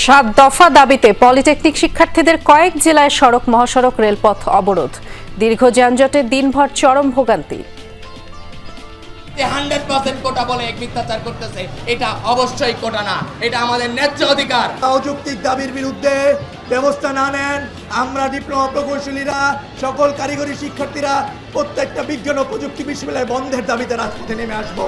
সাত দফা দাবিতে পলিটেকনিক শিক্ষার্থীদের কয়েক জেলায় সড়ক মহাসড়ক রেলপথ অবরোধ। দীর্ঘ যানজটে দিনভর চরম ভোগান্তি। হান্ড্রেড পার্সেন্ট কোটা বলে মিথ্যাচার করতেছে এটা অবশ্যই কোটা না এটা আমাদের ন্যায্য অধিকার। অযৌক্তিক দাবির বিরুদ্ধে ব্যবস্থা না নেন আমরা ডিপ্লোমা প্রকৌশলীরা সকল কারিগরি শিক্ষার্থীরা প্রত্যেকটা বিজ্ঞান ও প্রযুক্তি বিশ্ববিদ্যালয় বন্ধের দাবিতে রাজপথে নেমে আসব।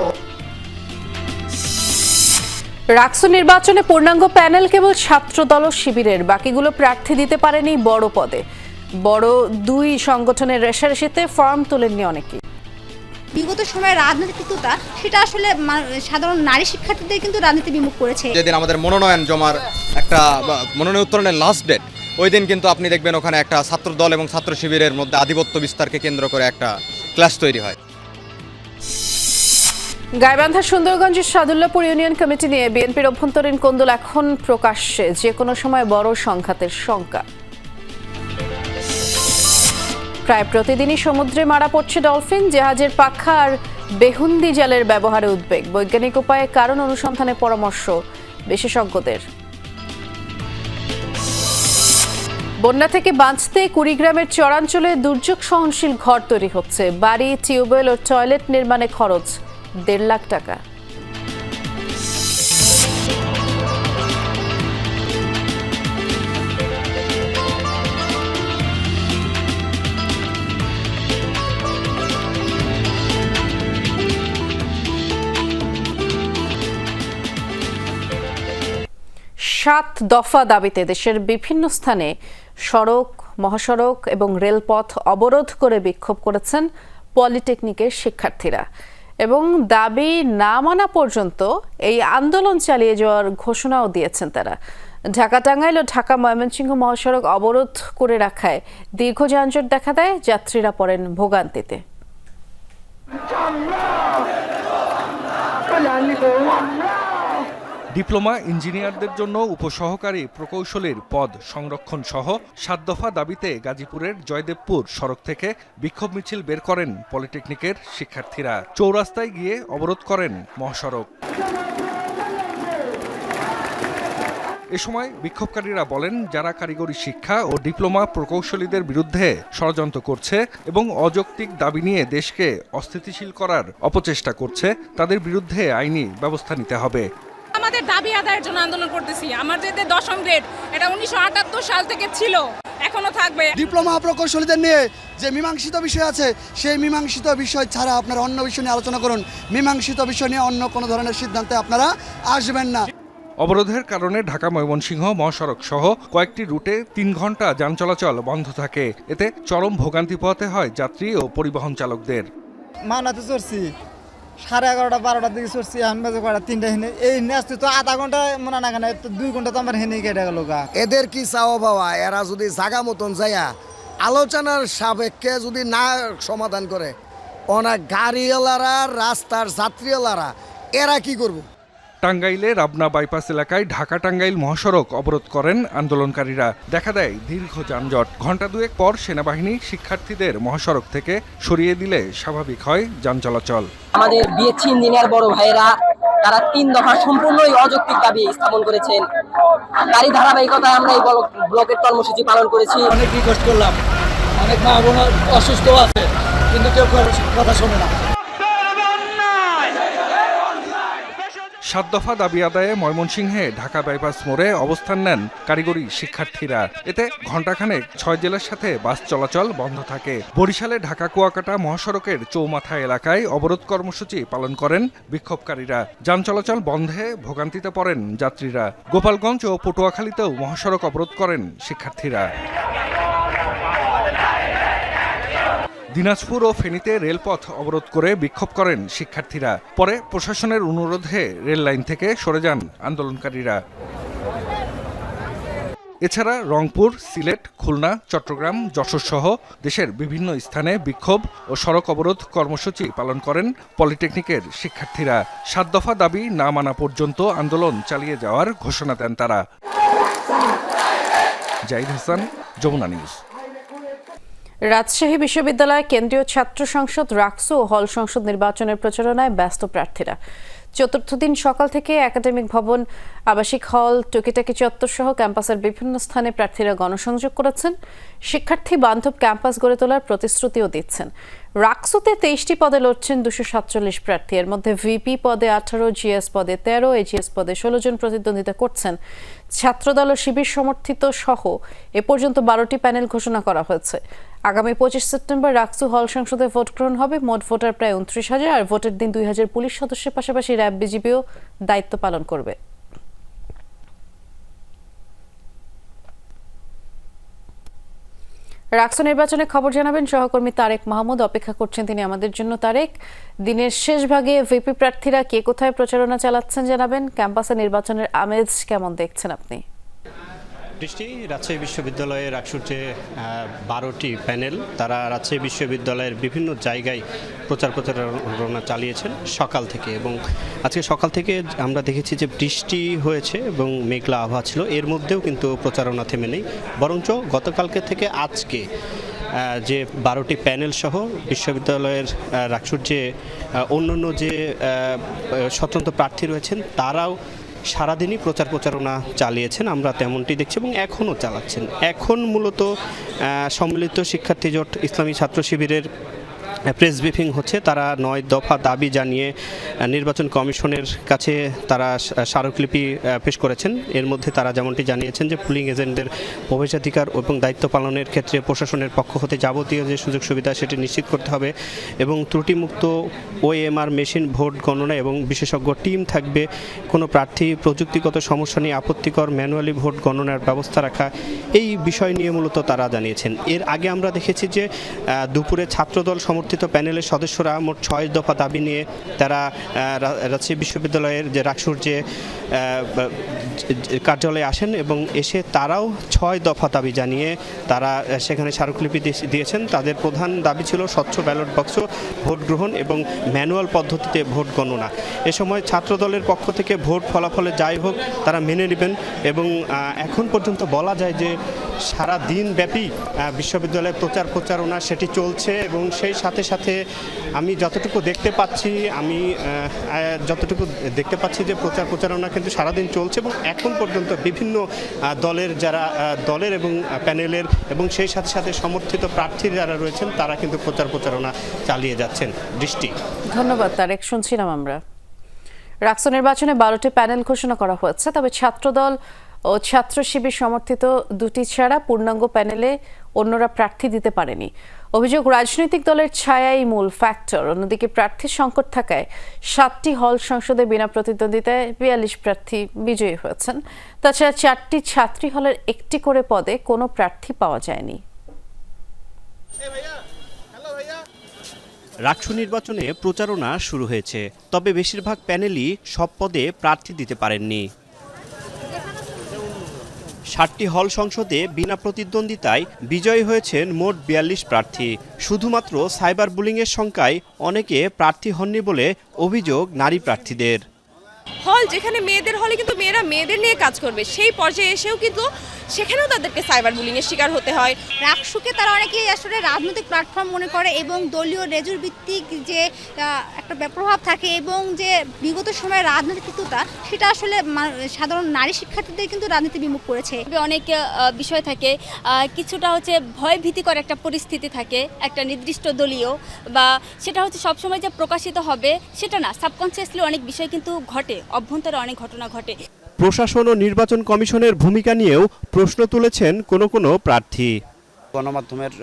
রাকসু নির্বাচনে পূর্ণাঙ্গ প্যানেল কেবল ছাত্রদল ও শিবিরের বাকিগুলো প্রার্থী দিতে পারেনি বড় পদে। বড় দুই সংগঠনের রেশারেশিতে ফর্ম তোলেননি অনেকেই। বিগত সময়ে রাজনৈতিকতা সেটা আসলে সাধারণ নারী শিক্ষার্থীদের কিন্তু রাজনীতি বিমুখ করেছে। যেদিন আমাদের মনোনয়ন জমার একটা বা, মনোনয়ন উত্তরণের লাস্ট ডেট ওই দিন কিন্তু আপনি দেখবেন ওখানে একটা ছাত্র দল এবং ছাত্র শিবিরের মধ্যে আধিপত্য বিস্তারকে কেন্দ্র করে একটা ক্লাস তৈরি হয়। গাইবান্ধা সুন্দরগঞ্জের সাদুল্লাপুর ইউনিয়ন কমিটি নিয়ে বিএনপির অভ্যন্তরীণ কোন্দল এখন প্রকাশ্যে, যে কোনো সময় বড় সংঘাতের শঙ্কা। প্রায় প্রতিদিনই সমুদ্রে মারা পড়ছে ডলফিন, জাহাজের পাখা আর বেহুন্দি জালের ব্যবহারে উদ্বেগ। বৈজ্ঞানিক উপায়ে কারণ অনুসন্ধানে পরামর্শ বিশেষজ্ঞদের। বন্যা থেকে বাঁচতে কুড়িগ্রামের চরাঞ্চলে দুর্যোগ সহনশীল ঘর তৈরি হচ্ছে। বাড়ি, টিউবওয়েল ও টয়লেট নির্মাণে খরচ দেড় লাখ টাকা। সাত দফা দাবিতে দেশের বিভিন্ন স্থানে সড়ক, মহাসড়ক এবং রেলপথ অবরোধ করে বিক্ষোভ করেছেন পলিটেকনিকের শিক্ষার্থীরা। এবং দাবি না মানা পর্যন্ত এই আন্দোলন চালিয়ে যাওয়ার ঘোষণাও দিয়েছেন তারা। ঢাকা টাঙ্গাইল ও ঢাকা ময়মনসিংহ মহাসড়ক অবরোধ করে রাখায় দীর্ঘ যানজট দেখা দেয়, যাত্রীরা পড়েন ভোগান্তিতে। ডিপ্লোমা ইঞ্জিনিয়ারদের জন্য উপসহকারী প্রকৌশলীর পদ সংরক্ষণ সহ সাত দফা দাবিতে গাজীপুরের জয়দেবপুর সড়ক থেকে বিক্ষোভ মিছিল বের করেন পলিটেকনিকের শিক্ষার্থীরা। চৌরাস্তায় গিয়ে অবরোধ করেন মহাসড়ক। এ সময় বিক্ষোভকারীরা বলেন, যারা কারিগরি শিক্ষা ও ডিপ্লোমা প্রকৌশলীদের বিরুদ্ধে ষড়যন্ত্র করছে এবং অযৌক্তিক দাবি নিয়ে দেশকে অস্থিতিশীল করার অপচেষ্টা করছে, তাদের বিরুদ্ধে আইনি ব্যবস্থা নিতে হবে। আমাদের দাবি আদায়ের জন্য আন্দোলন করতেছি। আমার যে দশম গ্রেড এটা উনিশশো আটাত্তর সাল থেকে ছিল এখনও থাকবে। ডিপ্লোমা প্রকৌশলীদের নিয়ে যে মীমাংসিত বিষয় আছে সেই মীমাংসিত বিষয় ছাড়া আপনারা অন্য বিষয় নিয়ে আলোচনা করুন। মীমাংসিত বিষয় নিয়ে অন্য কোনো ধরনের সিদ্ধান্তে আপনারা আসবেন না। অবরোধের কারণে ঢাকা ময়মনসিংহ মহাসড়ক সহ কয়েকটি রুটে তিন ঘণ্টা যান চলাচল বন্ধ থাকে। এতে চরম ভোগান্তি পোহাতে হয় যাত্রী ও পরিবহন চালকদের। মানাতে চড়ছি। সাড়ে এগারোটা, বারোটার দিকে সরছি আমি বাজে কটা তিনটা হেনে। এই নেচতে তো আধা ঘণ্টা মনে না কেন দুই ঘণ্টা তো আমার হেনে কেটে গেল গা। এদের কি চাওয়া বাবা? এরা যদি জাগা মতন যায়া, আলোচনার সাপেক্ষে যদি না সমাধান করে, অনেক গাড়িওয়ালারা, রাস্তার যাত্রীওয়ালারা, এরা কি করব? টাঙ্গাইলে রাবনা বাইপাস এলাকায় ঢাকা টাঙ্গাইল মহাসড়ক অবরোধ করেন আন্দোলনকারীরা। দেখা দেয় দীর্ঘ যানজট। ঘণ্টা দুয়েক পর সেনাবাহিনী শিক্ষার্থীদের মহাসড়ক থেকে সরিয়ে দিলে স্বাভাবিক হয় যান চলাচল। আমাদের বিএসসি ইঞ্জিনিয়ার বড় ভাইয়েরা তারা তিন দফা সম্পূর্ণই অযৌক্তিক দাবি স্থাপন করেছেন। তারই ধারাবাহিকতায় আমরা এই ব্লকের কর্মসূচি পালন করেছি। অনেক রিকোয়েস্ট করলাম। অনেক মা অসুস্থ আছে কিন্তু কেউ কথা শোনে না। সাত দফা দাবি আদায়ে ময়মনসিংহে ঢাকা বাইপাস মোড়ে অবস্থান নেন কারিগরি শিক্ষার্থীরা। এতে ঘণ্টাখানেক ছয় জেলার সাথে বাস চলাচল বন্ধ থাকে। বরিশালে ঢাকা কুয়াকাটা মহাসড়কের চৌমাথা এলাকায় অবরোধ কর্মসূচি পালন করেন বিক্ষোভকারীরা। যান চলাচল বন্ধে ভোগান্তিতে পড়েন যাত্রীরা। গোপালগঞ্জ ও পটুয়াখালীতেও মহাসড়ক অবরোধ করেন শিক্ষার্থীরা। দিনাজপুর ও ফেনীতে রেলপথ অবরোধ করে বিক্ষোভ করেন শিক্ষার্থীরা। পরে প্রশাসনের অনুরোধে রেল লাইন থেকে সরে যান আন্দোলনকারীরা। এছাড়া রংপুর, সিলেট, খুলনা, চট্টগ্রাম, যশোর সহ দেশের বিভিন্ন স্থানে বিক্ষোভ ও সড়ক অবরোধ কর্মসূচি পালন করেন পলিটেকনিকের শিক্ষার্থীরা। সাত দফা দাবি না মানা পর্যন্ত আন্দোলন চালিয়ে যাওয়ার ঘোষণা দেন তারা। জাহিদ হাসান, যমুনা নিউজ। রাজশাহী বিশ্ববিদ্যালয় কেন্দ্রীয় ছাত্র সংসদ রাকসু ও হল সংসদ নির্বাচনের প্রচারণায় ব্যস্ত প্রার্থীরা। চতুর্থ দিন সকাল থেকে একাডেমিক ভবন, আবাসিক হল, টুকিটাকি চত্বর সহ ক্যাম্পাসের বিভিন্ন স্থানে প্রার্থীরা গণসংযোগ করেছেন। শিক্ষার্থী বান্ধব ক্যাম্পাস গড়ে তোলার প্রতিশ্রুতিও দিচ্ছেন। রাকসুতে তেইশটি পদে লড়ছেন দুশো সাতচল্লিশ প্রার্থী। এর মধ্যে ভিপি পদে আঠারো, জিএস পদে তেরো, এজিএস পদে ষোলো জন প্রতিদ্বন্দ্বিতা করছেন। ছাত্রদল ও শিবির সমর্থিত সহ এ পর্যন্ত বারোটি প্যানেল ঘোষণা করা হয়েছে। আগামী পঁচিশ সেপ্টেম্বর রাকসু হল সংসদে ভোট গ্রহণ হবে। মোট ভোটার প্রায় উনত্রিশ হাজার, আর ভোটের দিন দুই হাজার পুলিশ সদস্যের পাশাপাশি র্যাব বিজিবিও দায়িত্ব পালন করবে। রাকসু নির্বাচনের খবর জানাবেন সহকর্মী তারেক মাহমুদ। অপেক্ষা করছেন তিনি আমাদের জন্য তারেক। দিনের শেষ ভাগে ভিপি প্রার্থীরা কে কোথায় প্রচারণা চালাচ্ছেন জানাবেন। ক্যাম্পাসে নির্বাচনের আমেজ কেমন দেখছেন আপনি? দৃষ্টি রাজশাহী বিশ্ববিদ্যালয়ের রাকসুর যে বারোটি প্যানেল। তারা রাজশাহী বিশ্ববিদ্যালয়ের বিভিন্ন জায়গায় প্রচার প্রচারণা চালিয়েছেন সকাল থেকে এবং আজকে সকাল থেকে আমরা দেখেছি যে বৃষ্টি হয়েছে এবং মেঘলা আবহাওয়া ছিল। এর মধ্যেও কিন্তু প্রচারণা থেমে নেই। বরঞ্চ গতকালকে থেকে আজকে যে বারোটি প্যানেল সহ বিশ্ববিদ্যালয়ের আহ, রাকসুর যে অন্যান্য যে স্বতন্ত্র প্রার্থী রয়েছেন তারাও সারাদিনই প্রচার প্রচারণা চালিয়েছেন, আমরা তেমনটি দেখছি এবং এখনও চালাচ্ছেন। এখন মূলত সম্মিলিত শিক্ষার্থী জোট ইসলামী ছাত্র শিবিরের প্রেস ব্রিফিং হচ্ছে, তারা নয় দফা দাবি জানিয়ে নির্বাচন কমিশনের কাছে তারা স্মারকলিপি পেশ করেছেন। এর মধ্যে তারা যেমনটি জানিয়েছেন যে, পুলিং এজেন্টদের প্রবেশাধিকার এবং দায়িত্ব পালনের ক্ষেত্রে প্রশাসনের পক্ষ হতে যাবতীয় যে সুযোগ সুবিধা, সেটি নিশ্চিত করতে হবে এবং ত্রুটিমুক্ত ওএমআর মেশিন, ভোট গণনা এবং বিশেষজ্ঞ টিম থাকবে। কোনো প্রার্থী প্রযুক্তিগত সমস্যা নিয়ে আপত্তিকর ম্যানুয়ালি ভোট গণনার ব্যবস্থা রাখা, এই বিষয় নিয়ে মূলত তারা জানিয়েছেন। এর আগে আমরা দেখেছি যে দুপুরে ছাত্রদল সমর্থিত প্যানেলের সদস্যরা মোট ছয় দফা দাবি নিয়ে তারা রাজশাহী বিশ্ববিদ্যালয়ের যে রাকসুর যে কার্যালয়ে আসেন এবং এসে তারাও ছয় দফা দাবি জানিয়ে তারা সেখানে স্মারকলিপি দিয়ে- দিয়েছেন। তাদের প্রধান দাবি ছিল স্বচ্ছ ব্যালট বক্স, ভোট গ্রহণ এবং ম্যানুয়াল পদ্ধতিতে ভোট গণনা। এ সময় ছাত্রদলের পক্ষ থেকে ভোট ফলাফলে যাই হোক তারা মেনে নেবেন এবং এখন পর্যন্ত বলা যায় যে সারা দিন ব্যাপী বিশ্ববিদ্যালয়ে প্রচার প্রচারণা সেটি চলছে এবং সেই সাথে সাথে আমি যতটুকু দেখতে পাচ্ছি, আমি যতটুকু দেখতে পাচ্ছি যে প্রচার প্রচারণা কিন্তু সারাদিন চলছে এবং এখন পর্যন্ত বিভিন্ন দলের যারা দলের এবং প্যানেলের এবং সেই সাথে সাথে সমর্থিত প্রার্থী যারা রয়েছেন, তারা কিন্তু প্রচার প্রচারণা চালিয়ে যাচ্ছেন। দৃষ্টি। ধন্যবাদ, তারেক। শুনছিলাম আমরা। রাকসু নির্বাচনে বারোটি প্যানেল ঘোষণা করা হয়েছে, তবে ছাত্রদল ও ছাত্র শিবির সমর্থিত দুটি ছাড়া পূর্ণাঙ্গ প্যানেলে অন্যরা প্রার্থী দিতে পারেনি। অভিযোগ রাজনৈতিক দলের ছায়াই মূল ফ্যাক্টর অন্যদিকে প্রার্থীর সংকট থাকায় সাতটি হল সংসদে বিনা প্রতিদ্বন্দ্বিতায় বিয়াল্লিশ প্রার্থী বিজয়ী হয়েছেন। তাছাড়া চারটি ছাত্রী হলের একটি করে পদে কোনো প্রার্থী পাওয়া যায়নি। রাকসু নির্বাচনে প্রচারণা শুরু হয়েছে তবে বেশিরভাগ প্যানেলই সব পদে প্রার্থী দিতে পারেননি। ষাটটি হল সংসদে বিনা প্রতিদ্বন্দ্বিতায় বিজয়ী হয়েছেন মোট বিয়াল্লিশ প্রার্থী। শুধুমাত্র সাইবার বুলিংয়ের সংখ্যায় অনেকে প্রার্থী হননি বলে অভিযোগ নারী প্রার্থীদের। হল যেখানে মেয়েদের হলে কিন্তু মেয়েরা মেয়েদের নিয়ে কাজ করবে, সেই পর্যায়ে এসেও কিন্তু সেখানেও তাদেরকে সাইবার বুলিং এর শিকার হতে হয়। রাকসুকে তারা অনেকেই আসলে রাজনৈতিক প্ল্যাটফর্ম মনে করে এবং দলীয় রেজুর ভিত্তিক যে একটা প্রভাব থাকে এবং যে বিগত সময়ে রাজনীতিকতা, সেটা আসলে সাধারণ নারী শিক্ষার্থীদের কিন্তু রাজনীতি বিমুখ করেছে। অনেক বিষয় থাকে। কিছুটা হচ্ছে ভয় ভীতিকর একটা পরিস্থিতি থাকে, একটা নির্দিষ্ট দলীয় বা সেটা হচ্ছে সবসময় যে প্রকাশিত হবে, সেটা না। সাবকনসিয়াসলি অনেক বিষয় কিন্তু ঘটে। অভ্যন্তরে অনেক ঘটনা ঘটে। প্রশাসন ও নির্বাচন কমিশনের ভূমিকা নিয়েও প্রশ্ন তুলেছেন কোনো কোনো প্রার্থী। গণমাধ্যমের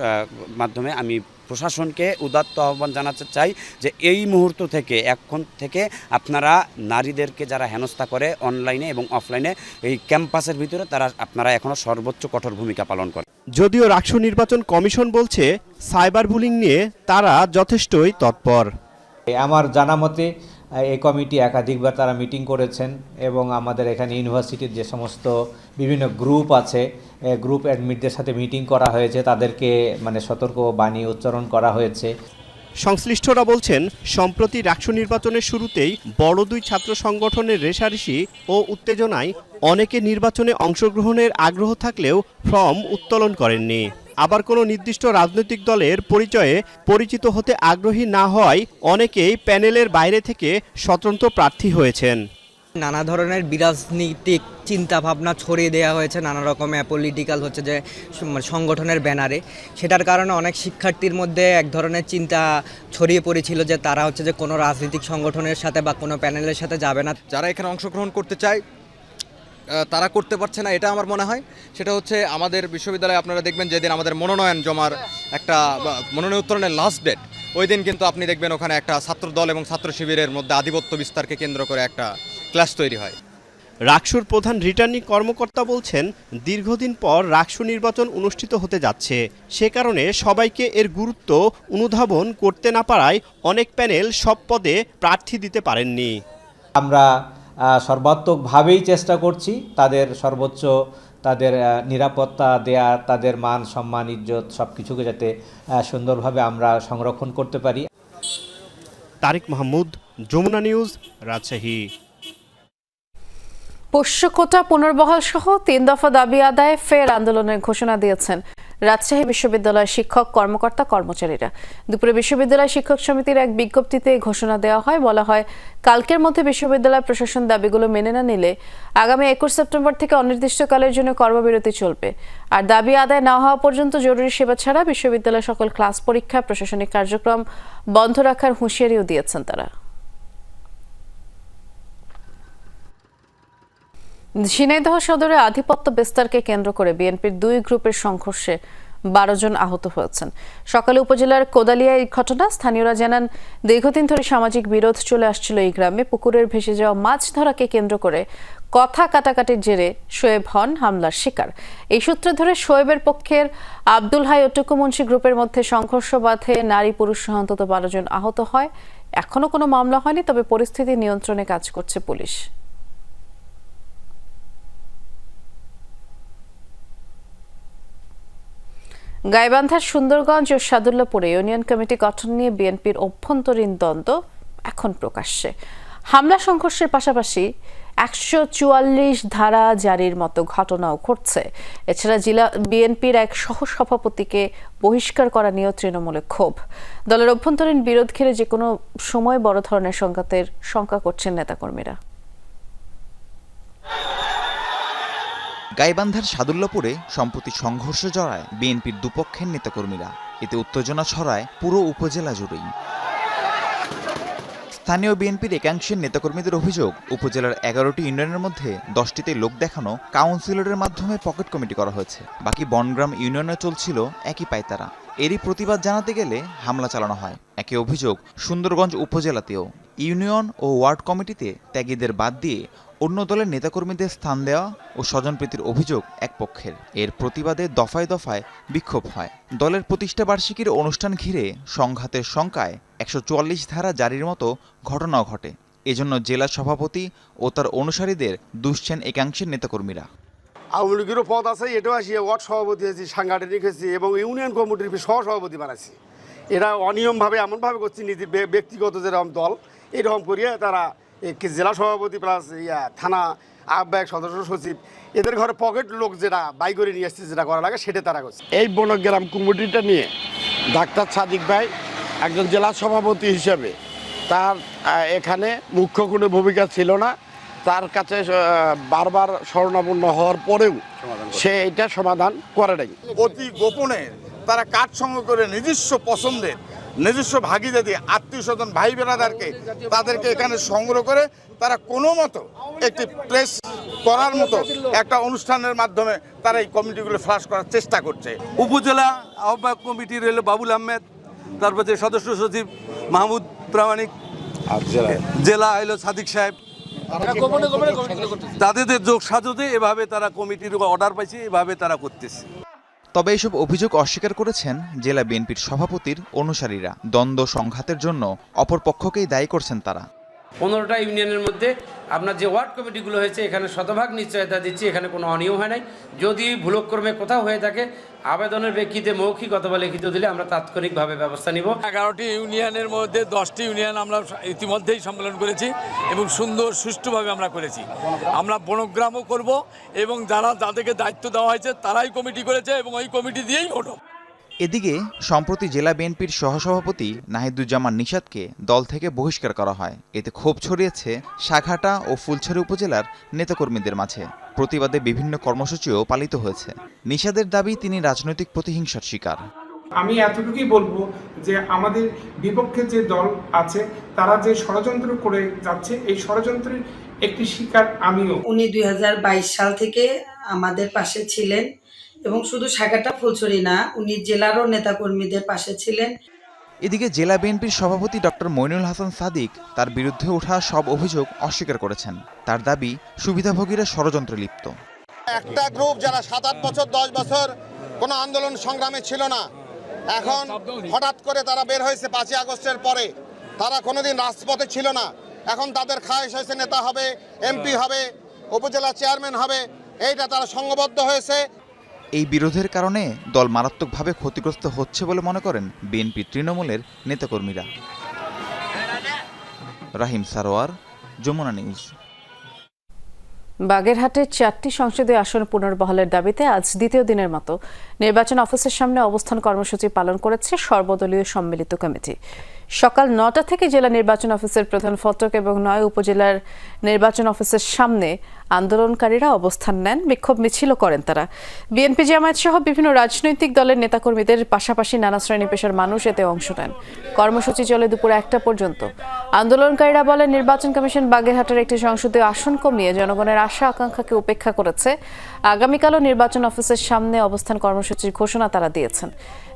মাধ্যমে আমি প্রশাসনকে উদাত্ত আহ্বান জানাতে চাই যে এই মুহূর্ত থেকে এখন থেকে আপনারা নারীদেরকে যারা হেনস্থা করে অনলাইনে এবং অফলাইনে এই ক্যাম্পাসের ভিতরে তারা আপনারা এখনও সর্বোচ্চ কঠোর ভূমিকা পালন করে যদিও রাকসু নির্বাচন কমিশন বলছে সাইবার বুলিং নিয়ে তারা যথেষ্টই তৎপর। আমার জানা মতে এই কমিটি একাধিকবার তারা মিটিং করেছেন এবং আমাদের এখানে ইউনিভার্সিটির যে সমস্ত বিভিন্ন গ্রুপ আছে গ্রুপ অ্যাডমিটদের সাথে মিটিং করা হয়েছে, তাদেরকে মানে সতর্ক বাণী উচ্চারণ করা হয়েছে। সংশ্লিষ্টরা বলছেন, সম্প্রতি রাকসু নির্বাচনের শুরুতেই বড় দুই ছাত্র সংগঠনের রেশারেশি ও উত্তেজনায় অনেকে নির্বাচনে অংশগ্রহণের আগ্রহ থাকলেও ফর্ম উত্তোলন করেননি। আবার কোনো নির্দিষ্ট রাজনৈতিক দলের পরিচয়ে পরিচিত হতে আগ্রহী না হওয়ায় অনেকেই প্যানেলের বাইরে থেকে স্বতন্ত্র প্রার্থী হয়েছেন। নানা ধরনের বিরাজনীতিক চিন্তা ভাবনা ছড়িয়ে দেওয়া হয়েছে নানা রকমের পলিটিক্যাল হচ্ছে যে সংগঠনের ব্যানারে। সেটার কারণে অনেক শিক্ষার্থীর মধ্যে এক ধরনের চিন্তা ছড়িয়ে পড়েছিল যে তারা হচ্ছে যে কোনো রাজনৈতিক সংগঠনের সাথে বা কোনো প্যানেলের সাথে যাবে না। যারা এখানে অংশগ্রহণ করতে চায় তারা করতে পারছে না এটা আমার মনে হয়। সেটা হচ্ছে আমাদের বিশ্ববিদ্যালয়ে আপনারা দেখবেন যেদিন আমাদের মনোনয়ন জমার একটা বা, মনোনয়ন উত্তরণের লাস্ট ডেট ওই দিন কিন্তু আপনি দেখবেন ওখানে একটা ছাত্র দল এবং ছাত্র শিবিরের মধ্যে আধিপত্য বিস্তারকে কেন্দ্র করে একটা ক্লাস তৈরি হয়। রাকসুর প্রধান রিটার্নিং কর্মকর্তা বলছেন দীর্ঘদিন পর রাকসু নির্বাচন অনুষ্ঠিত হতে যাচ্ছে। সে কারণে সবাইকে এর গুরুত্ব অনুধাবন করতে না পারায় অনেক প্যানেল সব পদে প্রার্থী দিতে পারেননি। আমরা সর্বাত্মকভাবেই চেষ্টা করছি তাদের সর্বোচ্চ তাদের নিরাপত্তা দেয়া তাদের মান সম্মান ইজ্জত সব কিছুকে যাতে আহ, সুন্দরভাবে আমরা সংরক্ষণ করতে পারি। তারিক মাহমুদ যমুনা নিউজ রাজশাহী। পোষ্য কোটা পুনর্বহাল সহ তিন দফা দাবি আদায়ে ফের আন্দোলনের ঘোষণা দিয়েছেন রাজশাহী বিশ্ববিদ্যালয়ের শিক্ষক, কর্মকর্তা, কর্মচারীরা। দুপুরে বিশ্ববিদ্যালয় শিক্ষক সমিতির এক বিজ্ঞপ্তিতে ঘোষণা দেওয়া হয়, বলা হয়, কালকের মধ্যে বিশ্ববিদ্যালয় প্রশাসন দাবিগুলো মেনে না নিলে আগামী একুশ সেপ্টেম্বর থেকে অনির্দিষ্টকালের জন্য কর্মবিরতি চলবে। আর দাবি আদায় না হওয়া পর্যন্ত জরুরি সেবা ছাড়া বিশ্ববিদ্যালয় সকল ক্লাস পরীক্ষা, প্রশাসনিক কার্যক্রম বন্ধ রাখার হুঁশিয়ারিও দিয়েছেন তারা। ঝিনাইদহ সদরে আধিপত্য বিস্তারকে কেন্দ্র করে বিএনপির দুই গ্রুপের সংঘর্ষে বারো জন আহত হয়েছেন। সকালে উপজেলার কোদালিয়া এই ঘটনা। স্থানীয়রা জানান, দীর্ঘদিন ধরে সামাজিক বিরোধ চলে আসছিল এই গ্রামে। পুকুরের ভেসে যাওয়া মাছ ধরাকে কেন্দ্র করে কথা কাটাকাটির জেরে শোয়েব হন হামলার শিকার। এই সূত্র ধরে শোয়েবের পক্ষের আব্দুল হাই ও টুকুমুন্সি গ্রুপের মধ্যে সংঘর্ষ বাধে নারী পুরুষ সহ অন্তত বারো জন আহত হয়। এখনও কোনো মামলা হয়নি, তবে পরিস্থিতি নিয়ন্ত্রণে কাজ করছে পুলিশ। গাইবান্ধার সুন্দরগঞ্জ ও সাদুল্লাপুরে ইউনিয়ন কমিটি গঠন নিয়ে বিএনপির অভ্যন্তরীণ দ্বন্দ্ব এখন প্রকাশ্যে। হামলা সংঘর্ষের পাশাপাশি একশো চুয়াল্লিশ ধারা জারির মতো ঘটনাও ঘটছে। এছাড়া জেলা বিএনপির এক সহসভাপতিকে বহিষ্কার করা নিয়েও তৃণমূলে ক্ষোভ। দলের অভ্যন্তরীণ বিরোধ ঘিরে যে কোনো সময় বড় ধরনের সংঘাতের শঙ্কা করছেন নেতাকর্মীরা। গাইবান্ধার সাদুল্লাপুরে, সম্প্রতি সংঘর্ষে জড়ায় বিএনপির দুপক্ষের নেতাকর্মীরা। এতে উত্তেজনা ছড়ায় পুরো উপজেলা জুড়েই। স্থানীয় বিএনপির একাংশের নেতাকর্মীদের অভিযোগ, উপজেলার এগারোটি ইউনিয়নের মধ্যে দশটিতে লোক দেখানো কাউন্সিলরের মাধ্যমে পকেট কমিটি করা হয়েছে। বাকি বনগ্রাম ইউনিয়নে চলছিল একই পায়তারা। এরই প্রতিবাদ জানাতে গেলে হামলা চালানো হয়। একই অভিযোগ, সুন্দরগঞ্জ উপজেলাতেও। ইউনিয়ন ও ওয়ার্ড কমিটিতে ত্যাগীদের বাদ দিয়ে অন্য দলের নেতাকর্মীদের স্থান দেওয়া ও স্বজনপ্রীতির অভিযোগ এক পক্ষের। এর প্রতিবাদে দফায় দফায় বিক্ষোভ হয়। দলের প্রতিষ্ঠা বার্ষিকীর অনুষ্ঠান ঘিরে সংঘাতের শঙ্কায় একশো ধারা জারির মতো ঘটনাও ঘটে। এজন্য জেলা সভাপতি ও তার অনুসারীদের দুষছেন একাংশের নেতাকর্মীরা। আওয়ামী লীগেরও পদ আছে, এটাও আসি, ওয়ার্ড সভাপতি হয়েছি সাংগঠনিক হয়েছি এবং ইউনিয়ন কমিটির সহ সভাপতি বানাইছি। এরা অনিয়মভাবে, এমনভাবে করছে নিজের ব্যক্তিগত যেরকম দল, এরকম করিয়ে তারা জেলা সভাপতি প্লাস ইয়া থানা আহ্বায়ক সদস্য সচিব এদের ঘরে পকেট লোক যেটা বাই করে নিয়ে আসছে যেটা করা লাগে সেটা তারা করছে। এই বনগ্রাম কমিটিটা নিয়ে ডাক্তার সাদিক ভাই একজন জেলা সভাপতি হিসেবে তার এখানে মুখ্য কোনো ভূমিকা ছিল না। তার কাছে বারবার স্মরণাপন্ন হওয়ার পরেও সে এটা সমাধান করে নাই। অতি গোপনে তারা কাঠ সংগ্রহ করে নিজস্ব পছন্দের নিজস্ব ভাগিদারি আত্মীয় স্বজন ভাই বোনাদেরকে তাদেরকে এখানে সংগ্রহ করে তারা কোনো মতো একটি প্রেস করার মতো একটা অনুষ্ঠানের মাধ্যমে তারা এই কমিটিগুলো ফ্লাশ করার চেষ্টা করছে। উপজেলা আহ্বায়ক কমিটির হলো বাবুল আহমেদ তারপর যে সদস্য সচিব মাহমুদ প্রামাণিক জেলা হলো সাদিক সাহেব। তাদের যোগ সাজতে এভাবে তারা কমিটির অর্ডার পাইছে এভাবে তারা করতেছে। তবে এসব অভিযোগ অস্বীকার করেছেন জেলা বিএনপির সভাপতির অনুসারীরা। দ্বন্দ্ব সংঘাতের জন্য অপরপক্ষকেই দায়ী করছেন তারা। পনেরোটা ইউনিয়নের মধ্যে আপনার যে ওয়ার্ড কমিটিগুলো হয়েছে, এখানে শতভাগ নিশ্চয়তা দিচ্ছি, এখানে কোনো অনিয়ম হয় নাই। যদি ভুলক্রমে কোথাও হয়ে থাকে, আবেদনের প্রেক্ষিতে মৌখিক অথবা লিখিত দিলে আমরা তাৎক্ষণিকভাবে ব্যবস্থা নিব। এগারোটি ইউনিয়নের মধ্যে দশটি ইউনিয়ন আমরা ইতিমধ্যেই সম্মেলন করেছি এবং সুন্দর সুষ্ঠুভাবে আমরা করেছি। আমরা বনগ্রামও করব এবং যারা যাদেরকে দায়িত্ব দেওয়া হয়েছে, তারাই কমিটি করেছে এবং ওই কমিটি দিয়েই ভোট। এদিকে সম্প্রতি জেলা বিএনপির সহসভাপতি নাহিদুজ্জামান নিষাদকে দল থেকে বহিষ্কার করা হয়। এতে ক্ষোভ ছড়িয়েছে সাঘাটা ও ফুলছড়ি উপজেলার নেতাকর্মীদের মাঝে। প্রতিবাদে বিভিন্ন কর্মসূচিও পালিত হয়েছে। নিষাদের দাবি তিনি রাজনৈতিক প্রতিহিংসার শিকার। আমি এতটুকুই বলব যে আমাদের বিপক্ষে যে দল আছে তারা যে ষড়যন্ত্র করে যাচ্ছে এই ষড়যন্ত্রের একটি শিকার আমিও। উনি দুই হাজার বাইশ সাল থেকে আমাদের পাশে ছিলেন। এবং শুধু শাখাটা ফুলছড়ি না উনি জেলারও নেতাকর্মীদের পাশে ছিলেন। এদিকে জেলা বিএনপির সভাপতি ডক্টর মইনুল হাসান সাদিক তার বিরুদ্ধে ওঠা সব অভিযোগ অস্বীকার করেছেন। তার দাবি সুবিধাভোগীরা ষড়যন্ত্রে লিপ্ত। একটা গ্রুপ যারা সাত আট বছর দশ বছর কোনো আন্দোলন সংগ্রামে ছিল না এখন হঠাৎ করে তারা বের হয়েছে পাঁচই আগস্টের পরে। তারা কোনোদিন রাজপথে ছিল না। এখন তাদের খায়েশ হয়েছে নেতা হবে এমপি হবে উপজেলা চেয়ারম্যান হবে এইটা তারা সংঘবদ্ধ হয়েছে। এই বিরোধের কারণে দল মারাত্মকভাবে ক্ষতিগ্রস্ত হচ্ছে বলে মনে করেন বিএনপি তৃণমূলের নেতাকর্মীরা। রাহিম সারোয়ার, যমুনা নিউজ। বাগেরহাটের চারটি সংসদীয় আসন পুনর্বহালের দাবিতে আজ দ্বিতীয় দিনের মতো নির্বাচন অফিসের সামনে অবস্থান কর্মসূচি পালন করেছে সর্বদলীয় সম্মিলিত কমিটি। সকাল নটা থেকে জেলা নির্বাচন অফিসের প্রধান ফটক এবং নয় উপজেলার নির্বাচন অফিসের সামনে আন্দোলনকারীরা অবস্থান নেন, বিক্ষোভ মিছিলও করেন তারা। বিএনপি জামায়াত সহ বিভিন্ন রাজনৈতিক দলের নেতাকর্মীদের পাশাপাশি নানা শ্রেণি পেশার মানুষ এতে অংশ নেন। কর্মসূচি চলে দুপুর একটা পর্যন্ত। আন্দোলনকারীরা বলেন, নির্বাচন কমিশন বাগেরহাটের একটি সংসদীয় আসন কমিয়ে জনগণের আশা আকাঙ্ক্ষাকে উপেক্ষা করেছে। আগামীকালও নির্বাচন অফিসের সামনে অবস্থান কর্মসূচির ঘোষণা তারা দিয়েছেন।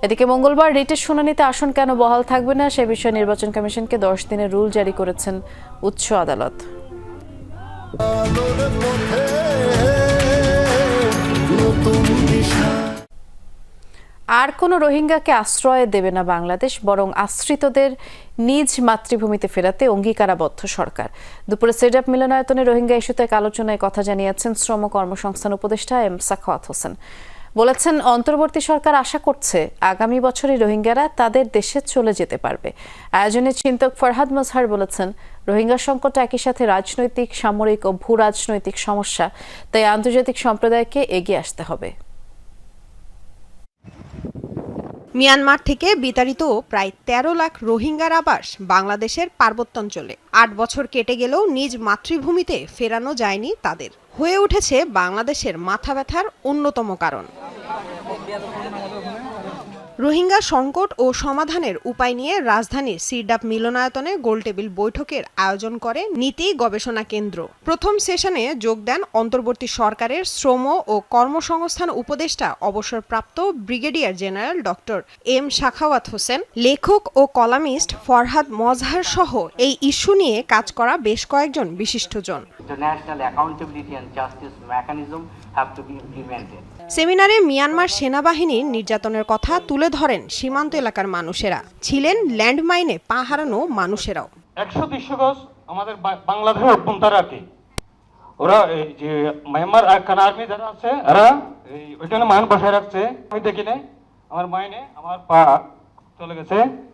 এদিকে মঙ্গলবার রিটের শুনানিতে আসন কেন বহাল থাকবে না, সে বিষয়ে নির্বাচন কমিশনকে দশ দিনের রুল জারি করেছেন উচ্চ আদালত। আর কোনো রোহিঙ্গাকে আশ্রয় দেবে না বাংলাদেশ, বরং আশ্রিতদের নিজ মাতৃভূমিতে ফেরাতে অঙ্গীকারাবদ্ধ সরকার। দুপুরে সেডাপ মিলনায়তনে রোহিঙ্গা ইস্যুতে এক আলোচনায় কথা জানিয়েছেন শ্রম কর্মসংস্থান উপদেষ্টা এম সাখাওয়াত হোসেন। বলেছেন, অন্তর্বর্তী সরকার আশা করছে আগামী বছরে রোহিঙ্গারা তাদের দেশে চলে যেতে পারবে। আয়োজনে চিন্তক ফরহাদ মজহার বলেছেন, রোহিঙ্গা সংকট একই সাথে রাজনৈতিক, সামরিক ও ভূ রাজনৈতিক সমস্যা। তাই আন্তর্জাতিক সম্প্রদায়কে এগিয়ে আসতে হবে। মিয়ানমার থেকে বিতাড়িত প্রায় ১৩ লাখ রোহিঙ্গার আবাস বাংলাদেশের পার্বত্যাঞ্চলে। আট বছর কেটে গেলেও নিজ মাতৃভূমিতে ফেরানো যায়নি তাদের। হয়ে উঠেছে বাংলাদেশের মাথা ব্যথার অন্যতম কারণ। রোহিঙ্গা সংকট ও সমাধানের উপায় নিয়ে রাজধানীর সিরডাপ মিলনায়তনে গোলটেবিল বৈঠকের আয়োজন করে নীতি গবেষণা কেন্দ্র প্রথম সেশনে যোগ দেন অন্তর্বর্তী সরকারের শ্রম ও কর্মসংস্থান উপদেষ্টা অবসরপ্রাপ্ত brigadier general doctor M Sakhawat Hossain, লেখক ও কলামিস্ট ফরহাদ মজহার সহ এই ইস্যু নিয়ে কাজ করা বেশ কয়েকজন বিশিষ্টজন international accountability and justice mechanism have to be implemented. সেমিনারে মিয়ানমার সেনাবাহিনীর নির্যাতনের কথা তুলে ধরেন সীমান্ত এলাকার মানুষেরা। ছিলেন ল্যান্ডমাইনে পা হারানো মানুষেরাও। একশো দেড়শো গজ আমাদের বা- বাংলাদেশের অভ্যন্তরে আর কি। ওরা এই যে মায়ানমার আরকান আর্মি যারা আছে এরা এই ওইখানে মান বসায় রাখছে। আমি দেখি নাই আমার মাইনে আমার পা চলে গেছে।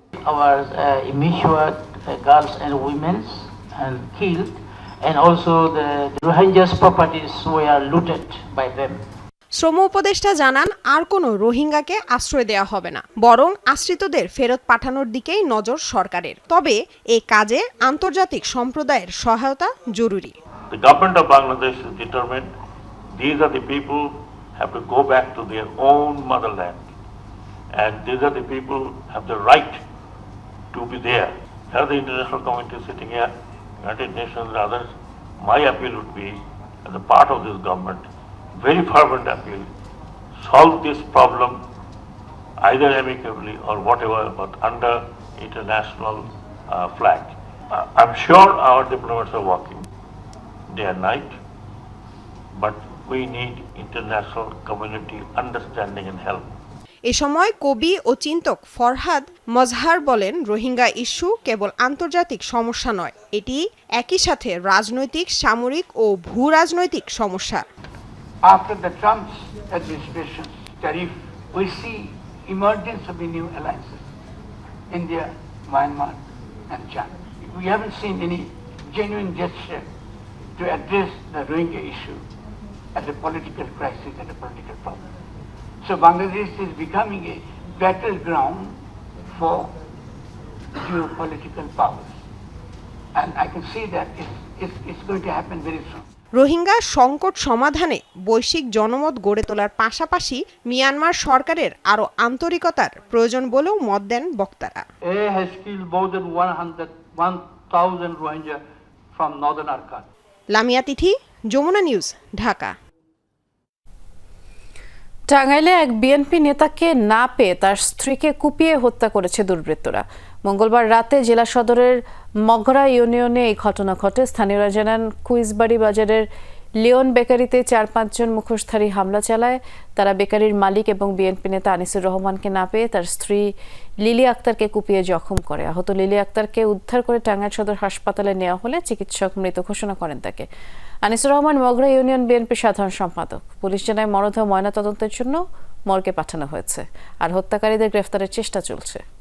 Immature uh, girls and women and killed, and also the, the Rohingyas' properties were looted by them. শ্রম উপদেষ্টা জানান আর কোনো রোহিঙ্গাকে আশ্রয় দেওয়া হবে না বরং আশ্রিতদের ফেরত পাঠানোর দিকেই নজর সরকারের তবে এ কাজে আন্তর্জাতিক সম্প্রদায়ের সহায়তা জরুরি The government of Bangladesh is determined these are the people have to go back to their own motherland. And these are the people have the right to be there. Here the international community sitting here, United Nations and others. My appeal would be, as a part of this government, very fervent appeal, solve this problem either amicably or whatever, but under international uh, flag. Uh, I'm sure our diplomats are working day and night, but we need international community understanding and help. এ সময় কবি ও চিন্তক ফরহাদ মজহার বলেন Rohingya issue কেবল আন্তর্জাতিক সমস্যা নয় এটি একই সাথে রাজনৈতিক সামরিক ও ভূ রাজনৈতিক সমস্যা After the Trump's administration tariff, we see emergence of the new alliances, India, Myanmar, and China. We haven't seen any genuine gesture to address the Rohingya issue as a political crisis and a political problem. So Bangladesh is becoming a battleground for geopolitical powers. And I can see that it's, it's, it's going to happen very soon. Rohingya সংকট সমাধানে বৈশ্বিক জনমত গড়ে তোলার পাশাপাশি Myanmar সরকারের আরও আন্তরিকতার প্রয়োজন বলেও মত দেন বক্তারা। A has killed more than 100, 1,000 Rohingya from northern Arakan. Lamia Tithi Jamuna news Dhaka. টাঙ্গাইলে এক বিএনপি নেতাকে না পেয়ে তার স্ত্রীকে কুপিয়ে হত্যা করেছে দুর্বৃত্তরা। মঙ্গলবার রাতে জেলা সদরের মগরা ইউনিয়নে এই ঘটনা ঘটে। স্থানীয়রা জানান, কুইজবাড়ি বাজারের লিওন বেকারিতে চার পাঁচজন মুখোশধারী হামলা চালায়। তারা বেকারির মালিক এবং বিএনপি নেতা আনিসুর রহমানকে না পেয়ে তার স্ত্রী লিলি আক্তারকে কুপিয়ে জখম করে। আহত লিলি আক্তারকে উদ্ধার করে টাঙ্গাইল সদর হাসপাতালে নেওয়া হলে চিকিৎসক মৃত ঘোষণা করেন তাকে। আনিসুর রহমান, মগরা ইউনিয়ন বিএনপি সাধারণ সম্পাদক। পুলিশ জানায়, মরদেহ ময়নাতদন্তের জন্য মর্গে পাঠানো হয়েছে। আর হত্যাকারীদের গ্রেফতারের চেষ্টা চলছে।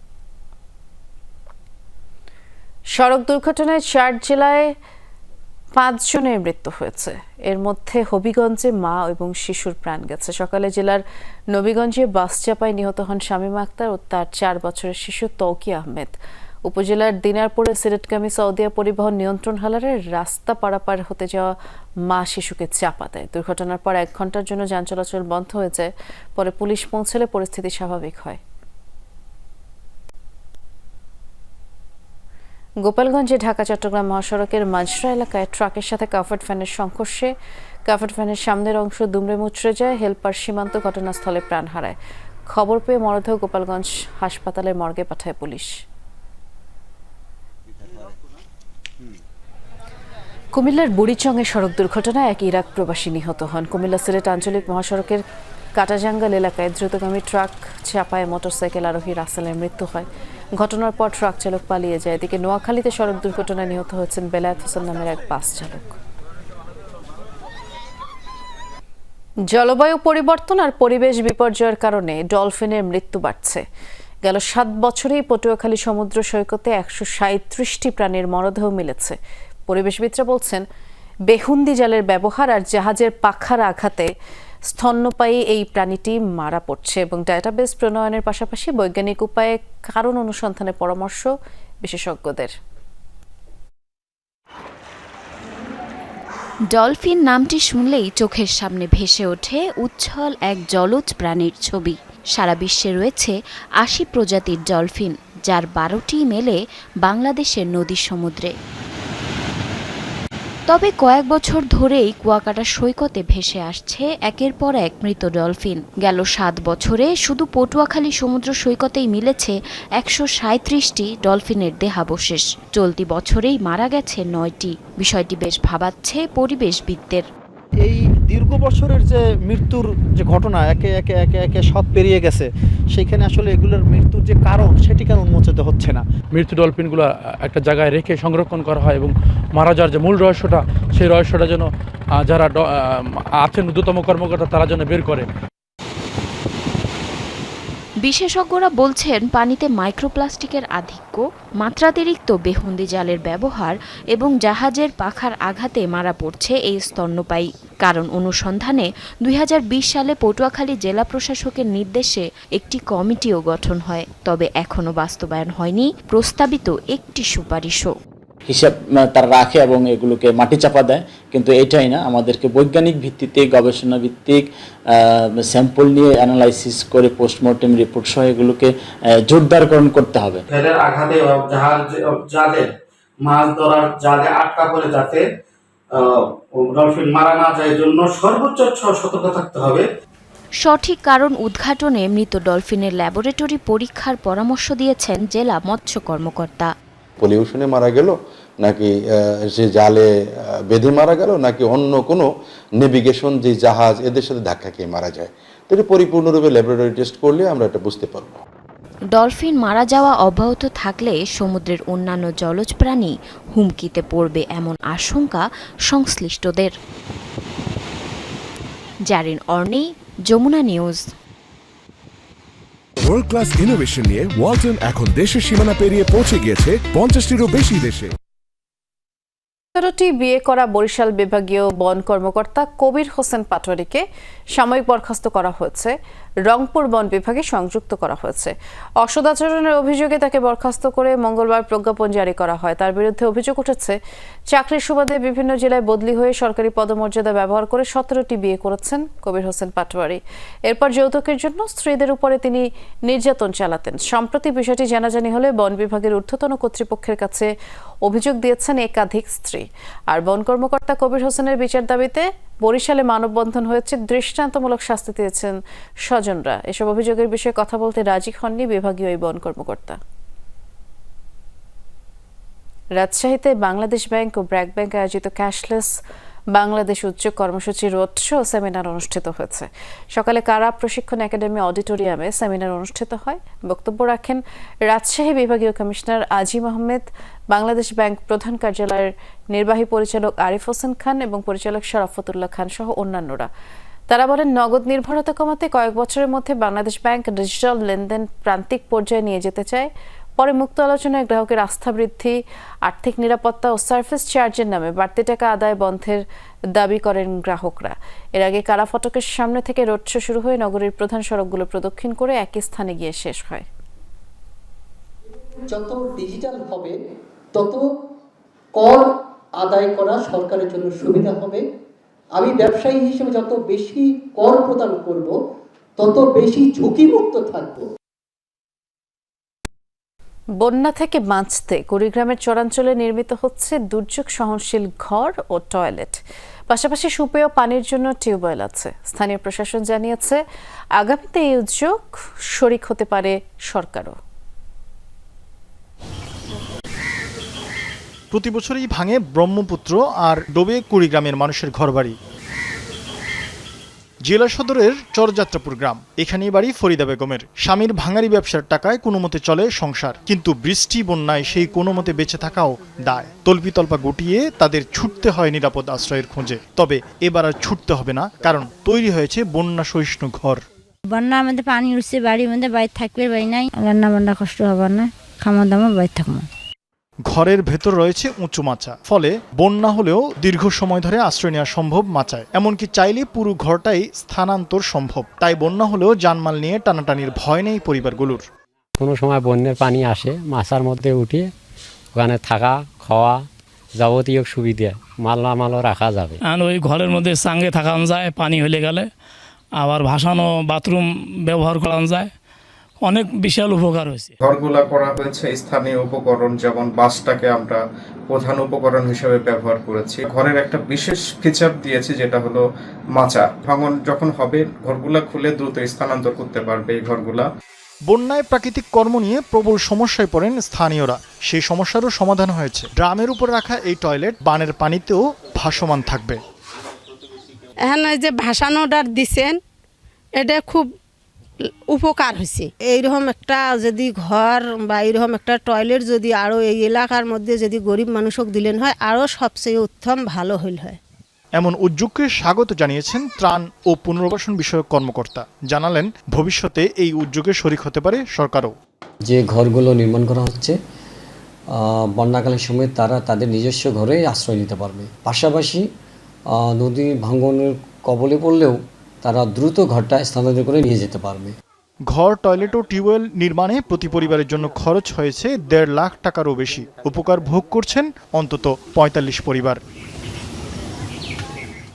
সড়ক দুর্ঘটনায় চার জেলায় পাঁচজনের মৃত্যু হয়েছে। এর মধ্যে হবিগঞ্জে মা এবং শিশুর প্রাণ গেছে। সকালে জেলার নবীগঞ্জে বাস চাপায় নিহত হন শামীম আক্তার ও তার চার বছরের শিশু তৌকি আহমেদ। উপজেলার দিনারপুরে সিলেটগামী সৌদিয়া পরিবহন নিয়ন্ত্রণ হালারে রাস্তা পারাপার হতে যাওয়া মা শিশুকে চাপা দেয়। দুর্ঘটনার পর এক ঘণ্টার জন্য যান চলাচল বন্ধ হয়ে যায়, পরে পুলিশ পৌঁছলে পরিস্থিতি স্বাভাবিক হয়। গোপালগঞ্জে ঢাকা, চট্টগ্রাম মহাসড়কের মাজরা এলাকায় ট্রাকের সাথে কাভার্ড ভ্যানের সংঘর্ষে, কাভার্ড ভ্যানের সামনের অংশ দুমড়ে মুচড়ে যায়, হেলপার সীমান্ত ঘটনাস্থলে প্রাণ হারায়। খবর পেয়ে মরদেহ গোপালগঞ্জ হাসপাতালের মর্গে পাঠায় পুলিশ। কুমিল্লার বুড়িচংয়ে সড়ক দুর্ঘটনায় এক ইরাক প্রবাসী নিহত হন। কুমিল্লা সিলেট আঞ্চলিক মহাসড়কের কাটাজাঙ্গাল এলাকায় দ্রুতগামী ট্রাক চাপায় মোটরসাইকেল আরোহী রাসেলের মৃত্যু হয়। ঘটনার পর ট্রাক চালক পালিয়ে যায়। এদিকে নোয়াখালীতে সড়ক দুর্ঘটনায় নিহত হয়েছেন বেলায়েত হোসেন নামের এক বাস চালক। জলবায়ু পরিবর্তন আর পরিবেশ বিপর্যয়ের কারণে ডলফিনের মৃত্যু বাড়ছে। গেল সাত বছরেই পটুয়াখালী সমুদ্র সৈকতে একশো সাঁত্রিশটি প্রাণীর মরদেহ মিলেছে। পরিবেশবিদরা বলছেন, বেহুন্দি জালের ব্যবহার আর জাহাজের পাখার আঘাতে স্তন্যপায়ী এই প্রাণীটি মারা পড়ছে এবং ডাটাবেস প্রণয়নের পাশাপাশি বৈজ্ঞানিক উপায়ে কারণ অনুসন্ধানের পরামর্শ বিশেষজ্ঞদের। ডলফিন নামটি শুনলেই চোখের সামনে ভেসে ওঠে উচ্ছল এক জলজ প্রাণীর ছবি। সারা বিশ্বে রয়েছে আশি প্রজাতির ডলফিন, যার বারোটি মেলে বাংলাদেশের নদী সমুদ্রে। তবে কয়েক বছর ধরেই কুয়াকাটা সৈকতে ভেসে আসছে একের পর এক মৃত ডলফিন। গেল সাত বছরে শুধু পটুয়াখালী সমুদ্র সৈকতেই মিলেছে একশো সাঁত্রিশটি ডলফিনের দেহাবশেষ। চলতি বছরেই মারা গেছে নয়টি। বিষয়টি বেশ ভাবাচ্ছে পরিবেশবিদদের। এই দীর্ঘ বছরের যে মৃত্যুর যে ঘটনা, একে একে একে একে সব পেরিয়ে গেছে, সেইখানে আসলে এগুলোর মৃত্যুর যে কারণ, সেটি কেন উন্মোচিত হচ্ছে না? মৃত্যু ডলফিনগুলো একটা জায়গায় রেখে সংরক্ষণ করা হয় এবং মারা যাওয়ার যে মূল রহস্যটা, সেই রহস্যটা যেন যারা আছেন ঊর্ধ্বতম কর্মকর্তা, তারা যেন বের করে। বিশেষজ্ঞরা বলছেন, পানিতে মাইক্রোপ্লাস্টিকের আধিক্য, মাত্রাতিরিক্ত বেহুন্দি জালের ব্যবহার এবং জাহাজের পাখার আঘাতে মারা পড়ছে এই স্তন্যপায়ী। কারণ অনুসন্ধানে দুই হাজার বিশ সালে পটুয়াখালী জেলা প্রশাসকের নির্দেশে একটি কমিটিও গঠন হয়। তবে এখনও বাস্তবায়ন হয়নি, প্রস্তাবিত একটি সুপারিশও। হিসাব আহ, তারা রাখে এবং এগুলোকে মাটি চাপা দেয়। কিন্তু এটাই না আমাদেরকে বৈজ্ঞানিক ভিত্তিতে গবেষণা ভিত্তিক স্যাম্পল নিয়ে অ্যানালাইসিস করে পোস্টমর্টেম রিপোর্ট সহ এগুলোকে জোরদারকরণ করতে হবে। ফেলের আঘাতে যাদের মাছ ধরার জালে আটকা পড়ে যাতে ডলফিন মারা না যায় জন্য সর্বোচ্চ সতর্ক থাকতে হবে। সঠিক কারণ উদ্ঘাটনে মৃত ডলফিনের ল্যাবরেটরি পরীক্ষার পরামর্শ দিয়েছেন জেলা মৎস্য কর্মকর্তা। পলিউশনে মারা গেল, নাকি সে জালে বেঁধে মারা গেল, নাকি অন্য কোনো নেভিগেশন যে জাহাজ, এদের সাথে ধাক্কা খেয়ে মারা যায়? তো এটা পরিপূর্ণরূপে ল্যাবরেটরি টেস্ট করলে আমরা এটা বুঝতে পারব। ডলফিন মারা যাওয়া অব্যাহত থাকলে সমুদ্রের অন্যান্য জলজ প্রাণী হুমকিতে পড়বে এমন আশঙ্কা সংশ্লিষ্টদের। Zarin Orni, Jamuna news. World class innovation নিয়ে ওয়ালটন এখন দেশের সীমানা পেরিয়ে পৌঁছে গিয়েছে পঞ্চাশটিরও বেশি দেশে। সতেরোটি বিয়ে করা বরিশাল বিভাগীয় বন কর্মকর্তা কবির হোসেন পাটোয়ারিকে সাময়িক বরখাস্ত করা হয়েছে। রংপুর বন বিভাগে সংযুক্ত করা হয়েছে। অসদাচরণের অভিযোগে তাকে বরখাস্ত করে মঙ্গলবার প্রজ্ঞাপন জারি করা হয়। তার বিরুদ্ধে অভিযোগ উঠেছে, চাকরির সুবাদে বিভিন্ন জেলায় বদলি হয়ে সরকারি পদমর্যাদা ব্যবহার করে সতেরোটি বিয়ে করেছেন কবির হোসেন পাটোয়ারি। এরপর যৌতুকের জন্য স্ত্রীদের উপরে তিনি নির্যাতন চালাতেন। সম্প্রতি বিষয়টি জানাজানি হলে বন বিভাগের ঊর্ধ্বতন কর্তৃপক্ষের কাছে অভিযোগ দিয়েছেন একাধিক স্ত্রী। আর বন কর্মকর্তা কবির হোসেনের বিচার দাবিতে বরিশালে মানববন্ধন হয়েছে, দৃষ্টান্তমূলক শাস্তি দিয়েছেন স্বজনরা। এসব অভিযোগের বিষয়ে কথা বলতে রাজি হননি বিভাগীয় এই বন কর্মকর্তা। রাজশাহীতে বাংলাদেশ ব্যাংক ও ব্র্যাক ব্যাংক আয়োজিত ক্যাশলেস বাংলাদেশ উচ্চ কর্মসূচি রোড শো সেমিনার অনুষ্ঠিত হয়েছে। সকালে কারা প্রশিক্ষণ একাডেমি অডিটোরিয়ামে সেমিনার অনুষ্ঠিত হয় বক্তব্য রাখেন রাজশাহী বিভাগীয় কমিশনার আজিম আহমেদ বাংলাদেশ ব্যাংক প্রধান কার্যালয়ের নির্বাহী পরিচালক আরিফ হোসেন খান এবং পরিচালক শরাফতুল্লাহ খান সহ অন্যান্যরা। তারা বলেন, নগদ নির্ভরতা কমাতে কয়েক বছরের মধ্যে বাংলাদেশ ব্যাংক ডিজিটাল লেনদেন প্রান্তিক পর্যায়ে নিয়ে যেতে চায়। পরে মুক্ত আলোচনায় গ্রাহকের আস্থা বৃদ্ধি, আর্থিক নিরাপত্তা ও সার্ভিস চার্জের নামে বাড়তি টাকা আদায় বন্ধের দাবি করেন গ্রাহকরা। এর আগে কারা ফটকের সামনে থেকে রোড শো শুরু হয়ে নগরীর প্রধান সড়কগুলো প্রদক্ষিণ করে একই স্থানে গিয়ে শেষ হয়। যত ডিজিটাল হবে, তত কর আদায় করা সরকারের জন্য সুবিধা হবে। আমি ব্যবসায়ী হিসেবে যত বেশি কর প্রদান করব, তত বেশি ঝুঁকিমুক্ত থাকব। বন্যা থেকে বাঁচতে কুড়িগ্রামের চরাঞ্চলে নির্মিত হচ্ছে দুর্যোগ সহনশীল ঘর ও টয়লেট। পাশাপাশি সুপেয় পানির জন্য টিউবওয়েল আছে। স্থানীয় প্রশাসন জানিয়েছে, আগামীতে এই উদ্যোগ শরিক হতে পারে সরকারও। প্রতি বছরই ভাঙে ব্রহ্মপুত্র আর ডোবে কুড়িগ্রামের মানুষের ঘরবাড়ি। জেলা সদরের চরযাত্রাপুর গ্রাম। এখানেই বাড়ি ফরিদা বেগমের। স্বামীর ভাঙারি ব্যবসার টাকায় কোনো মতে চলে সংসার, কিন্তু বৃষ্টি, বন্যায় সেই কোনো মতে বেঁচে থাকাও দায়। তল্পি তল্পা গুটিয়ে তাদের ছুটতে হয় নিরাপদ আশ্রয়ের খোঁজে। তবে এবার আর ছুটতে হবে না, কারণ তৈরি হয়েছে বন্যা সহিষ্ণু ঘর। বন্যা আমাদের পানি উঠছে, বাড়ির মধ্যে বাইরে থাকবে, বাড়ি নাই। রান্না বান্না কষ্ট হবে না। খামা দামা, বাইরে থাকব। ঘরের ভেতর রয়েছে উঁচু মাচা। ফলে বন্যা হলেও দীর্ঘ সময় ধরে আশ্রয় নেওয়া সম্ভব মাচায়। এমনকি চাইলে পুরো ঘরটাই স্থানান্তর সম্ভব। তাই বন্যা হলেও জানমাল নিয়ে টানাটানির ভয় নেই পরিবারগুলোর। কোনো সময় বন্যার পানি আসে মাছার মধ্যে উঠে ওখানে থাকা খাওয়া যাবতীয় সুবিধা মাল্লা মালও রাখা যাবে। আর ওই ঘরের মধ্যে সাঙ্গে থাকানো যায় পানি হলে গেলে। আবার ভাসানো বাথরুম ব্যবহার করানো যায়। অনেক বিশাল উপকার হয়েছে। ঘরগুলা করা হয়েছে স্থানীয় উপকরণ যেমন বাঁশটাকে আমরা প্রধান উপকরণ হিসেবে ব্যবহার করেছি। ঘরের একটা বিশেষ ফিচার দিয়েছি যেটা হলো মাচা। ভাঙন যখন হবে ঘরগুলা খুলে দ্রুত স্থানান্তর করতে পারবে এই ঘরগুলা। বন্যায় প্রাকৃতিক কর্ম নিয়ে প্রবল সমস্যায় পড়েন স্থানীয়রা। সেই সমস্যারও সমাধান হয়েছে। ড্রামের উপর রাখা এই টয়লেট বানের পানিতেও ভাসমান থাকবে। এখন ওই যে ভাসানোটার দিছেন এটা খুব উপকার হয়েছে এইরকম একটা যদি ঘর বা এইরকম একটা টয়লেট যদি আরও এই এলাকার মধ্যে যদি গরিব মানুষক দিলেন হয় আরও সবচেয়ে উত্তম ভালো হইল হয়। এমন উদ্যোগকে স্বাগত জানিয়েছেন ত্রাণ ও পুনর্বাসন বিষয়ক কর্মকর্তা। জানালেন ভবিষ্যতে এই উদ্যোগে শরিক হতে পারে সরকারও। যে ঘরগুলো নির্মাণ করা হচ্ছে বন্যাকালীন সময় তারা তাদের নিজস্ব ঘরে আশ্রয় নিতে পারবে। পাশাপাশি নদী ভাঙনের কবলে পড়লেও তারা দ্রুত ঘরটা স্থানান্তর করে নিয়ে যেতে পারবে। ঘর, টয়লেট ও টিউবওয়েল নির্মাণে প্রতি পরিবারের জন্য খরচ হয়েছে দেড় লাখ টাকারও বেশি। উপকার ভোগ করছেন অন্তত পঁয়তাল্লিশ পরিবার।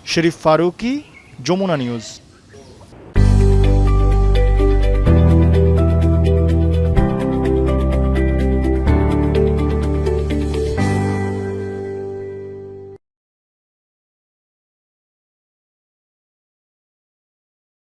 শরীফ ফারুকি, যমুনা নিউজ।